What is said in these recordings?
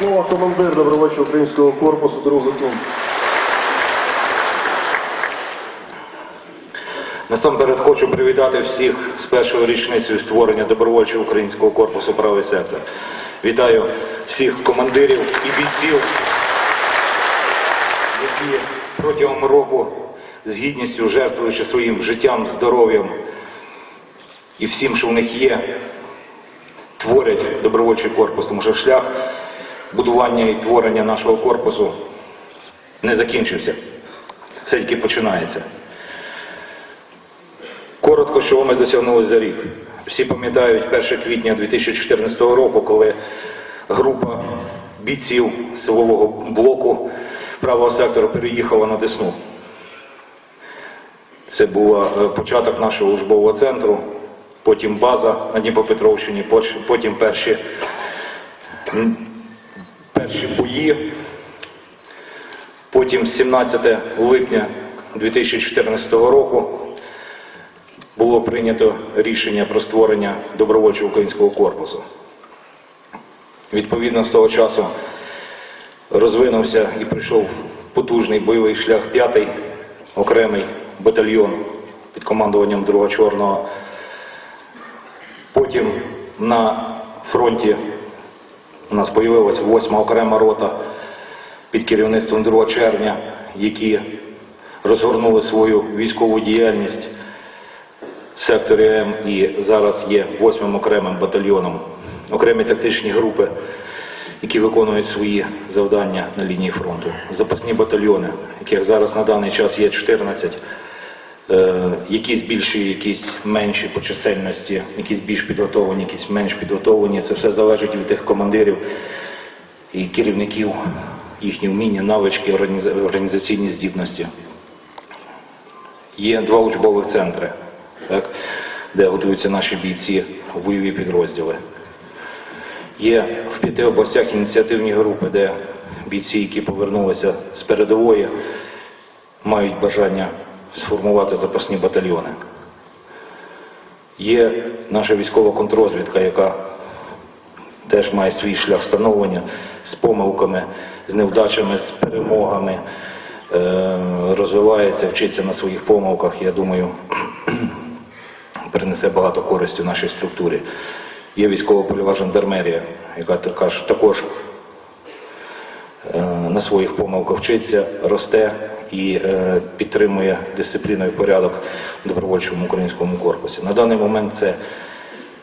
До командир добровольчого українського корпусу другого тум. Насамперед хочу привітати всіх з першою річницею створення добровольчого українського корпусу праве серце. Вітаю всіх командирів і бійців, які протягом року з гідністю жертвуючи своїм життям, здоров'ям і всім, що в них є, творять добровольчий корпус, тому що шлях будування і творення нашого корпусу не закінчився. Все тільки починається. Коротко, що ми досягнули за рік. Всі пам'ятають 1 квітня 2014 року, коли група бійців силового блоку правого сектору переїхала на Десну. Це був е, початок нашого службового центру, потім база на Дніпропетровщині, потім перші, перші бої. Потім 17 липня 2014 року було прийнято рішення про створення добровольчого українського корпусу. Відповідно, з того часу розвинувся і прийшов потужний бойовий шлях п'ятий окремий батальйон під командуванням Друга Чорного. Потім на фронті у нас з'явилася восьма окрема рота під керівництвом 2 червня, які розгорнули свою військову діяльність в секторі М і зараз є восьмим окремим батальйоном, окремі тактичні групи, які виконують свої завдання на лінії фронту. Запасні батальйони, яких зараз на даний час є 14, е, якісь більші, якісь менші по чисельності, якісь більш підготовлені, якісь менш підготовлені. Це все залежить від тих командирів і керівників, їхні вміння, навички, організаційні здібності. Є два учбових центри, так, де готуються наші бійці в бойові підрозділи. Є в п'яти областях ініціативні групи, де бійці, які повернулися з передової, мають бажання сформувати запасні батальйони. Є наша військова контррозвідка, яка теж має свій шлях становлення з помилками, з невдачами, з перемогами, е, розвивається, вчиться на своїх помилках. Я думаю, принесе багато користі нашій структурі. Є військово-польова жандармерія, яка також, також е, на своїх помилках вчиться, росте і е, підтримує дисципліну і порядок в добровольчому українському корпусі. На даний момент це,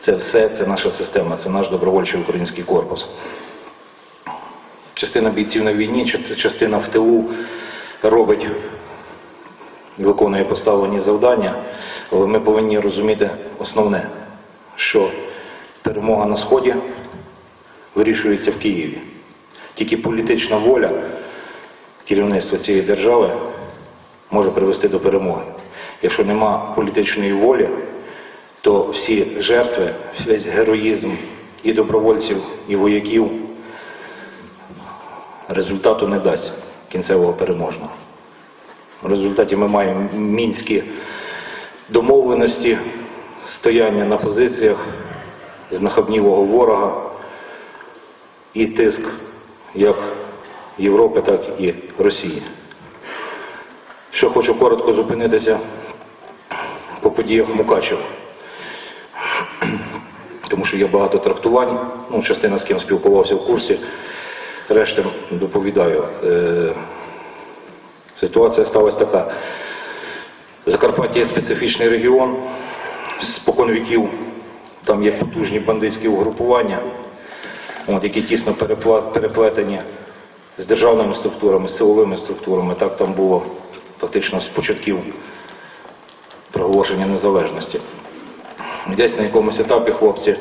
це все, це наша система, це наш добровольчий український корпус. Частина бійців на війні, частина в ТУ робить виконує поставлені завдання, але ми повинні розуміти основне, що перемога на Сході вирішується в Києві. Тільки політична воля керівництва цієї держави може привести до перемоги. Якщо нема політичної волі, то всі жертви, весь героїзм і добровольців, і вояків результату не дасть кінцевого переможного. В результаті ми маємо мінські домовленості, стояння на позиціях знахабнілого ворога і тиск як Європи, так і Росії. Що хочу коротко зупинитися по подіях в Мукачево. Тому що є багато трактувань, ну, частина з ким спілкувався в курсі, решта доповідаю. Е, Ситуація сталася така. Закарпаття є специфічний регіон, спокон віків там є потужні бандитські угрупування, от, які тісно переплетені з державними структурами, з силовими структурами. Так там було фактично з початків проголошення незалежності. Десь на якомусь етапі хлопці,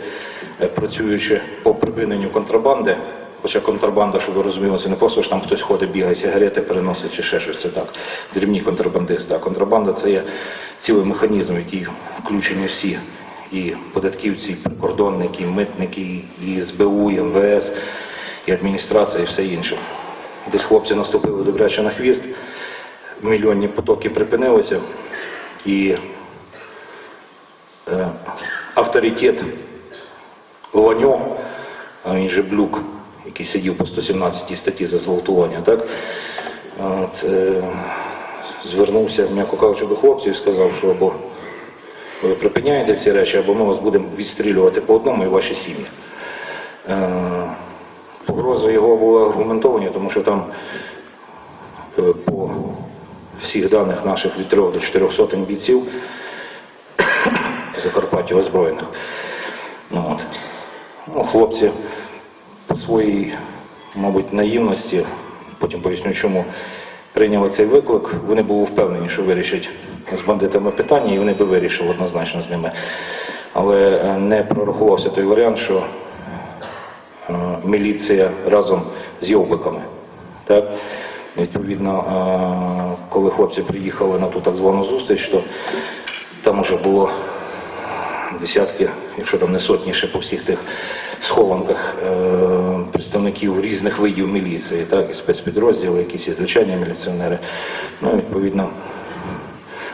е, працюючи по припиненню контрабанди, хоча контрабанда, щоб ви розуміли, це не просто що там хтось ходить, бігає, сигарети переносить чи ще щось, це так, дрібні контрабандисти. А контрабанда це є цілий механізм, який включені всі. І податківці, і прикордонники, і митники, і СБУ, і МВС, і адміністрація, і все інше. Десь хлопці наступили добряче на хвіст, мільйонні потоки припинилися, і е, авторитет Ланьо, він же Блюк, який сидів по 117 статті за зґвалтування, так? От, е, звернувся, м'яко кажучи, до хлопців і сказав, що або ви припиняєте ці речі, або ми вас будемо відстрілювати по одному і ваші сім'ї. Е, Погрози його були аргументовані, тому що там е, по всіх даних наших від 3 до 4 сотень бійців в Закарпатті озброєних. Ну, от. Ну, хлопці по своїй, мабуть, наївності, потім поясню чому, прийняли цей виклик. Вони були впевнені, що вирішать з бандитами питання, і вони би вирішили однозначно з ними. Але е, не прорахувався той варіант, що міліція разом з йовбиками. Так? Відповідно, е, коли хлопці приїхали на ту так звану зустріч, то там уже було десятки, якщо там не сотні, ще по всіх тих схованках е, представників різних видів міліції, так, і спецпідрозділи, якісь і звичайні міліціонери. Ну, відповідно,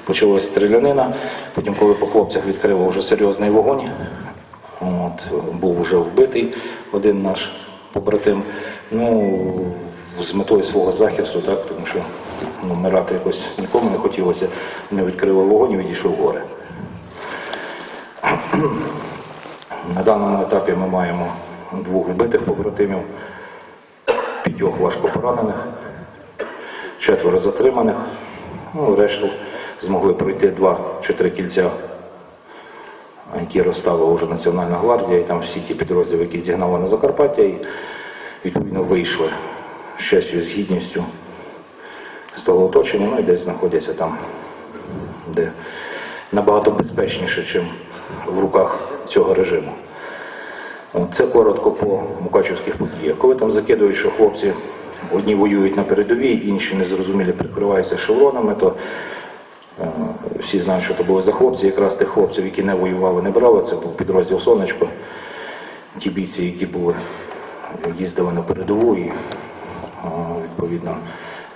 почалася стрілянина. Потім, коли по хлопцях відкрили вже серйозний вогонь, от, був вже вбитий один наш побратим. Ну, з метою свого захисту, так, тому що ну, якось нікому не хотілося, вони відкрили вогонь і відійшли в гори. На даному етапі ми маємо двох вбитих побратимів, п'ятьох важко поранених, четверо затриманих. Ну, решту змогли пройти два чи три кільця, які розставила вже Національна гвардія, і там всі ті підрозділи, які зігнали на Закарпаття, і відповідно вийшли з честю, з гідністю з того оточення, ну і десь знаходяться там, де набагато безпечніше, ніж в руках цього режиму. Це коротко по Мукачівських подіях. Коли там закидують, що хлопці одні воюють на передовій, інші незрозумілі прикриваються шевронами, то всі знають, що це були за хлопці. Якраз тих хлопців, які не воювали, не брали. Це був підрозділ Сонечко. Ті бійці, які були, їздили на передову і відповідно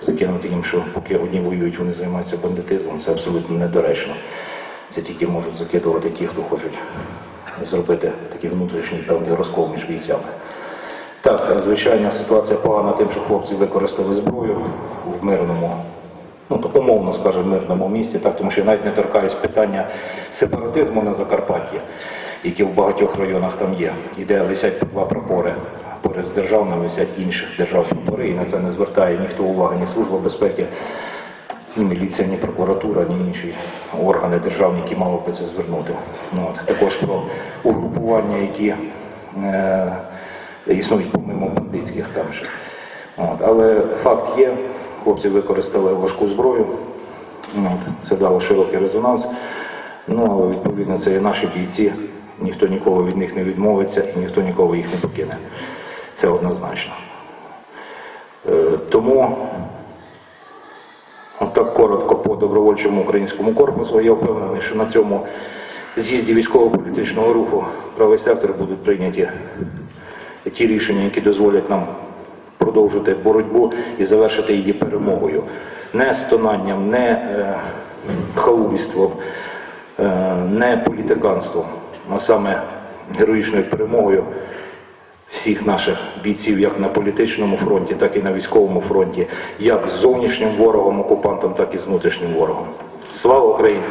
закинути їм, що поки одні воюють, вони займаються бандитизмом, це абсолютно недоречно. Це тільки можуть закидувати ті, хто хочуть зробити такий внутрішній певний розкол між бійцями. Так, звичайно, ситуація погана тим, що хлопці використали зброю в мирному, ну так умовно скажемо, мирному місті, так, тому що я навіть не торкаюсь питання сепаратизму на Закарпатті, які в багатьох районах там є, і де висять два прапори. Поряд з державними висять інших держав прапори, і на це не звертає ніхто уваги, ні Служба безпеки, ні міліція, ні прокуратура, ні інші органи державні, які мали би це звернути. Ну, от. Також про угрупування, які е, існують помимо бандитських там же. От. Але факт є, хлопці використали важку зброю, Ну, це дало широкий резонанс. Ну, відповідно це і наші бійці, ніхто ніколи від них не відмовиться і ніхто ніколи їх не покине. Це однозначно. Е, тому Отак коротко по добровольчому українському корпусу. Я впевнений, що на цьому з'їзді військово-політичного руху правий сектор будуть прийняті ті рішення, які дозволять нам продовжити боротьбу і завершити її перемогою. Не стонанням, не е, хаубіством, е, не політиканством, а саме героїчною перемогою всіх наших бійців як на політичному фронті, так і на військовому фронті, як з зовнішнім ворогом, окупантом, так і з внутрішнім ворогом. Слава Україні!